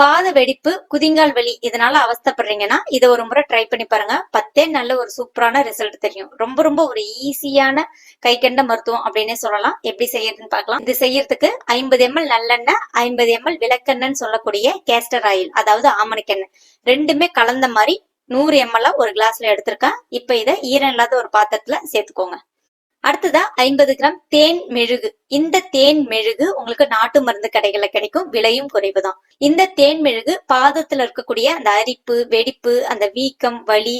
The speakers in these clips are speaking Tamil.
பாத வெடிப்பு குதிங்கால் வலி இதனால அவஸ்தைப்படுறீங்கன்னா இதை ஒரு முறை ட்ரை பண்ணி பாருங்க. பத்தே நல்ல ஒரு சூப்பரான ரிசல்ட் தெரியும். ரொம்ப ரொம்ப ஒரு ஈஸியான கை கண்ட மருத்துவம் அப்படின்னே சொல்லலாம். எப்படி செய்யறதுன்னு பார்க்கலாம். இது செய்யறதுக்கு ஐம்பது எம்எல் நல்லெண்ணெய் ஐம்பது எம்எல் விளக்கெண்ணெய்னு சொல்லக்கூடிய கேஸ்டர் ஆயில் அதாவது ஆமணக்கெண்ணெய். ரெண்டுமே கலந்த மாதிரி நூறு எம்எல் ஒரு கிளாஸ்ல எடுத்திருக்கேன். இப்ப இதை ஈரம் இல்லாத ஒரு பாத்திரத்துல சேர்த்துக்கோங்க. அடுத்ததா ஐம்பது கிராம் தேன் மெழுகு. இந்த தேன் மெழுகு உங்களுக்கு நாட்டு மருந்து கடைகள்ல கிடைக்கும். விலையும் குறைவுதான். இந்த தேன் மெழுகு பாதத்துல இருக்கக்கூடிய அந்த அரிப்பு வெடிப்பு அந்த வீக்கம் வலி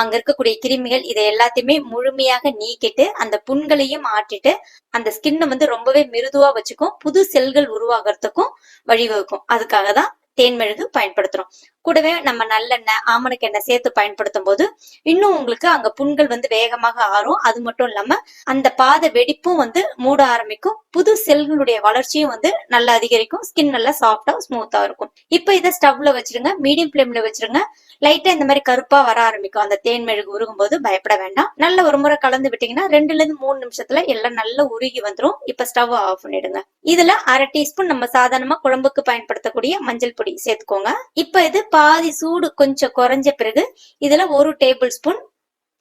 அங்க இருக்கக்கூடிய கிருமிகள் இதை எல்லாத்தையுமே முழுமையாக நீக்கிட்டு அந்த புண்களையும் ஆட்டிட்டு அந்த ஸ்கின்னை வந்து ரொம்பவே மிருதுவா வச்சுக்கும். புது செல்கள் உருவாகிறதுக்கும் வழிவகுக்கும். அதுக்காக தான் தேன் மெழுகு பயன்படுத்துறோம். கூடவே நம்ம நல்லெண்ணெய் ஆமணக்கு எண்ணெய் சேர்த்து பயன்படுத்தும் போது இன்னும் உங்களுக்கு அங்க புண்கள் வந்து வேகமாக ஆறும். அது மட்டும் இல்லாம அந்த பாத வெடிப்பும் வந்து மூட ஆரம்பிக்கும். புது செல்களுடைய வளர்ச்சியும் வந்து நல்லா அதிகரிக்கும். ஸ்கின் நல்லா சாஃப்டா ஸ்மூத்தா இருக்கும். இப்ப இதை ஸ்டவ்ல வச்சிருங்க. மீடியம் ஃபிளேம்ல வச்சிருங்க. லைட்டா இந்த மாதிரி கருப்பா வர ஆரம்பிக்கும். அந்த தேன் மெழுகு உருகும் போது பயப்பட வேண்டாம். நல்ல ஒரு முறை கலந்து விட்டீங்கன்னா ரெண்டுல இருந்து மூணு நிமிஷத்துல எல்லாம் நல்லா உருகி வந்துடும் இப்ப ஸ்டவ் ஆஃப் பண்ணிடுங்க. இதுல அரை டீஸ்பூன் நம்ம சாதாரணமா குழம்புக்கு பயன்படுத்தக்கூடிய மஞ்சள் பொடி சேர்த்துக்கோங்க. இப்ப இது பாதி சூடு கொஞ்சம் குறைஞ்ச பிறகு இதுல ஒரு டேபிள் ஸ்பூன்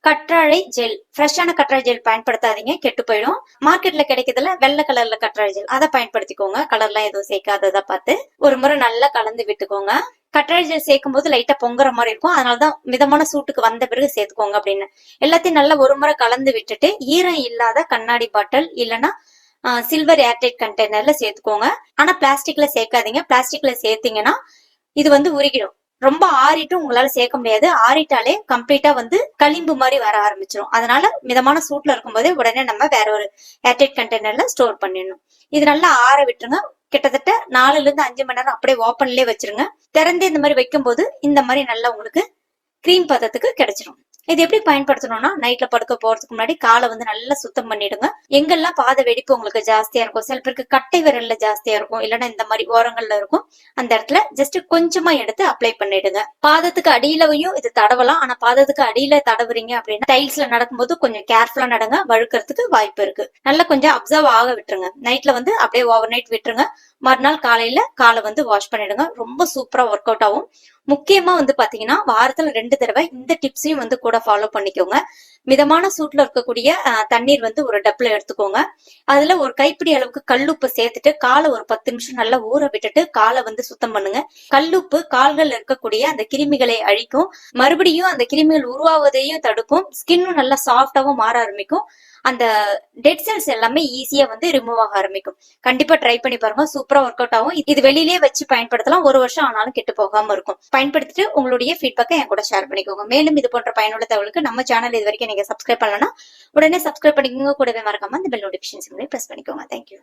கற்றாழை ஜெல் ஃப்ரெஷ்ஷான கற்றாழை ஜெல் பயன்படுத்தாதீங்க. கெட்டு போயிடும். மார்க்கெட்ல கிடைக்கிறதுல வெள்ளை கலர்ல கற்றாழை ஜெல் அதை பயன்படுத்திக்கோங்க. கலர்லாம் எதுவும் சேர்க்காததா பார்த்து ஒரு முறை நல்லா கலந்து விட்டுக்கோங்க. கற்றாழை சேர்க்கும் போது லைட்டா பொங்குற மாதிரி இருக்கும். அதனாலதான் மிதமான சூட்டுக்கு வந்த பிறகு சேர்த்துக்கோங்க அப்படின்னு. எல்லாத்தையும் நல்லா ஒரு முறை கலந்து விட்டுட்டு ஈரம் இல்லாத கண்ணாடி பாட்டில் இல்லைன்னா சில்வர் ஏர்டைட் கண்டெய்னர்ல சேர்த்துக்கோங்க. ஆனா பிளாஸ்டிக்ல சேர்க்காதீங்க. பிளாஸ்டிக்ல சேர்த்தீங்கன்னா இது வந்து உருகிடும். ரொம்ப ஆறிட்டும் உங்களால சேர்க்க முடியாது. ஆறிட்டாலே கம்ப்ளீட்டா வந்து களிம்பு மாதிரி வர ஆரம்பிச்சிடும் அதனால மிதமான சூட்ல இருக்கும்போதே உடனே நம்ம வேற ஒரு ஏர்டைட் கண்டெய்னர்ல ஸ்டோர் பண்ணிடணும். இது நல்லா ஆற விட்டுருங்க. கிட்டத்தட்ட நாலுல இருந்து அஞ்சு மணி நேரம் அப்படியே ஓப்பன்லயே வச்சிருங்க. திறந்து இந்த மாதிரி வைக்கும் போது இந்த மாதிரி நல்லா உங்களுக்கு கிரீம் பதத்துக்கு கிடைச்சிரும். இது எப்படி பயன்படுத்தணும்னா நைட்ல படுக்க போறதுக்கு முன்னாடி காலை வந்து நல்லா சுத்தம் பண்ணிடுங்க. எங்கெல்லாம் பாத வெடிப்பு உங்களுக்கு ஜாஸ்தியா இருக்கும் சில பேருக்கு கட்டை விரல்ல ஜாஸ்தியா இருக்கும் இல்லைன்னா இந்த மாதிரி ஓரங்கள்ல இருக்கும் அந்த இடத்துல ஜஸ்ட் கொஞ்சமா எடுத்து அப்ளை பண்ணிடுங்க. பாதத்துக்கு அடியிலவையும் இது தடவலாம் ஆனா பாதத்துக்கு அடியில தடவுறீங்க அப்படின்னா டைல்ஸ்ல நடக்கும்போது கொஞ்சம் கேர்ஃபுல்லா நடங்க வழுக்கிறதுக்கு வாய்ப்பு இருக்கு. நல்லா கொஞ்சம் அப்சர்வ் ஆக விட்டுருங்க. நைட்ல வந்து அப்படியே ஓவர் நைட் விட்டுருங்க. மறுநாள் காலையில காலை வந்து வாஷ் பண்ணிடுங்க. ரொம்ப சூப்பரா ஒர்க் அவுட் ஆகும் முக்கியமா வந்து பாத்தீங்கன்னா வாரத்துல ரெண்டு தடவை இந்த டிப்ஸையும் வந்து கூட ஃபாலோ பண்ணிக்கோங்க. மிதமான சூட்ல இருக்கக்கூடிய தண்ணீர் வந்து ஒரு டப்ல எடுத்துக்கோங்க. அதுல ஒரு கைப்பிடி அளவுக்கு கல்லுப்பு சேர்த்துட்டு காலை ஒரு பத்து நிமிஷம் நல்லா ஊற விட்டுட்டு காலை வந்து சுத்தம் பண்ணுங்க. கல்லுப்பு கால்கள் இருக்கக்கூடிய அந்த கிருமிகளை அழிக்கும். மறுபடியும் அந்த கிருமிகள் உருவாவதையும் தடுக்கும். ஸ்கின்னும் நல்லா சாஃப்டாவும் மாற ஆரம்பிக்கும். அந்த டெட் செல்ஸ் எல்லாமே ஈஸியா வந்து ரிமூவ் ஆக ஆரம்பிக்கும். கண்டிப்பா ட்ரை பண்ணி பாருங்க. சூப்பரா ஒர்க் அவுட் ஆகும். இது வெளியிலேயே வச்சு பயன்படுத்தலாம். ஒரு வருஷம் ஆனாலும் கெட்டு போகாம இருக்கும். பயன்படுத்திட்டு உங்களுடைய ஃபீட்பேக்கை என் கூட ஷேர் பண்ணிக்கோங்க. மேலும் இது போன்ற பயனுள்ள தகவலுக்கு நம்ம சேனல் இது வரைக்கும் நீங்க சப்ஸ்கிரைப் பண்ணலன்னா உடனே சப்ஸ்கிரைப் பண்ணிக்கோங்க. கூடவே மறக்காம அந்த பெல் நோட்டிபிகேஷன் பிரஸ் பண்ணிக்கோங்க. Thank you